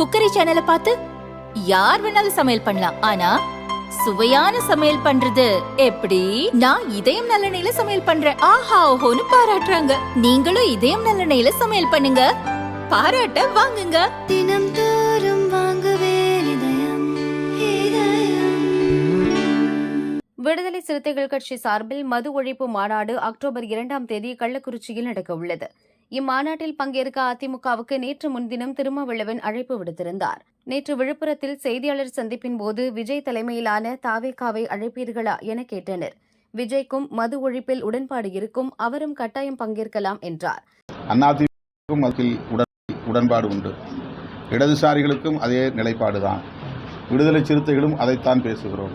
Cookery சேனலை பார்த்து யார் வேணாலும் சமையல் பண்ணலாம். ஆனா சுவையான சமையல் பண்றது எப்படி? நான் இதயம் நல்லெண்ணெயில சமையல் பண்றேன். ஆஹா ஓஹோன்னு பாராட்டுறாங்க. நீங்களும் இதயம் நல்லெண்ணெயில சமையல் பண்ணுங்க. பாராட்ட வாங்குங்க. தினம் தோறும் விடுதலை சிறுத்தைகள் கட்சி சார்பில் மது ஒழிப்பு மாநாடு அக்டோபர் இரண்டாம் தேதி கள்ளக்குறிச்சியில் நடக்க உள்ளது இம்மாநாட்டில் பங்கேற்க அதிமுகவுக்கு நேற்று முன்தினம் திருமாவளவன் அழைப்பு விடுத்திருந்தார். நேற்று விழுப்புரத்தில் செய்தியாளர் சந்திப்பின் போது விஜய் தலைமையிலான தாவேகாவை அழைப்பீர்களா என கேட்டனர். விஜய்க்கும் மது ஒழிப்பில் உடன்பாடு இருக்கும் அவரும் கட்டாயம் பங்கேற்கலாம் என்றார். உடன் உடன்பாடு உண்டு. இடதுசாரிகளுக்கும் அதே நிலைப்பாடுதான். விடுதலை சிறுத்தைகளும் அதைத்தான் பேசுகிறோம்.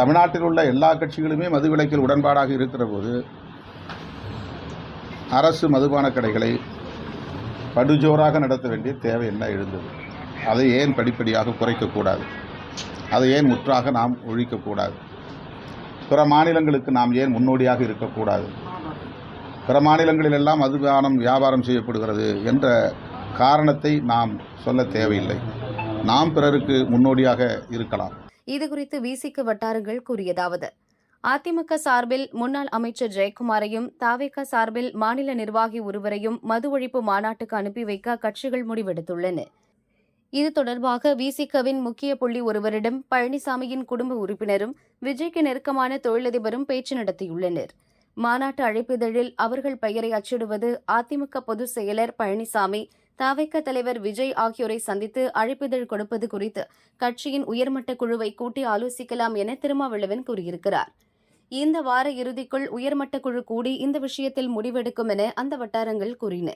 தமிழ்நாட்டில் உள்ள எல்லா கட்சிகளுமே மதுவிலக்கில் உடன்பாடாக இருக்கிற போது அரசு மதுபான கடைகளை படுஜோராக நடத்த வேண்டிய தேவை என்ன எழுந்தது? அதை ஏன் படிப்படியாக குறைக்கக்கூடாது அதை ஏன் முற்றாக நாம் ஒழிக்கக்கூடாது பிற மாநிலங்களுக்கு நாம் ஏன் முன்னோடியாக இருக்கக்கூடாது பிற மாநிலங்களிலெல்லாம் மதுபானம் வியாபாரம் செய்யப்படுகிறது என்ற காரணத்தை நாம் சொல்ல தேவையில்லை. நாம் பிறருக்கு முன்னோடியாக இருக்கலாம். இது குறித்து விசிக்கு வட்டாரங்கள் கூறியதாவது அதிமுக சார்பில் முன்னாள் அமைச்சர் ஜெயக்குமாரையும் தாவேக சார்பில் மாநில நிர்வாகி ஒருவரையும் மது ஒழிப்பு மாநாட்டுக்கு அனுப்பி வைக்க கட்சிகள் முடிவெடுத்துள்ளன. இது தொடர்பாக விசிகவின் முக்கிய புள்ளி ஒருவரிடம் பழனிசாமியின் குடும்ப உறுப்பினரும் விஜய்க்கு நெருக்கமான தொழிலதிபரும் பேச்சு நடத்தியுள்ளனர். மாநாட்டு அழைப்பிதழில் அவர்கள் பெயரை அச்சிடுவது அதிமுக பொதுச் செயலர் பழனிசாமி தாவேக தலைவர் விஜய் ஆகியோரை சந்தித்து அழைப்பிதழ் கொடுப்பது குறித்து கட்சியின் உயர்மட்ட குழுவை கூட்டி ஆலோசிக்கலாம் என திருமாவளவன் கூறியிருக்கிறார். இந்த வார இறுதிக்குள் உயர்மட்ட குழு கூடி இந்த விஷயத்தில் முடிவெடுக்கும் என அந்த வட்டாரங்கள் கூறின.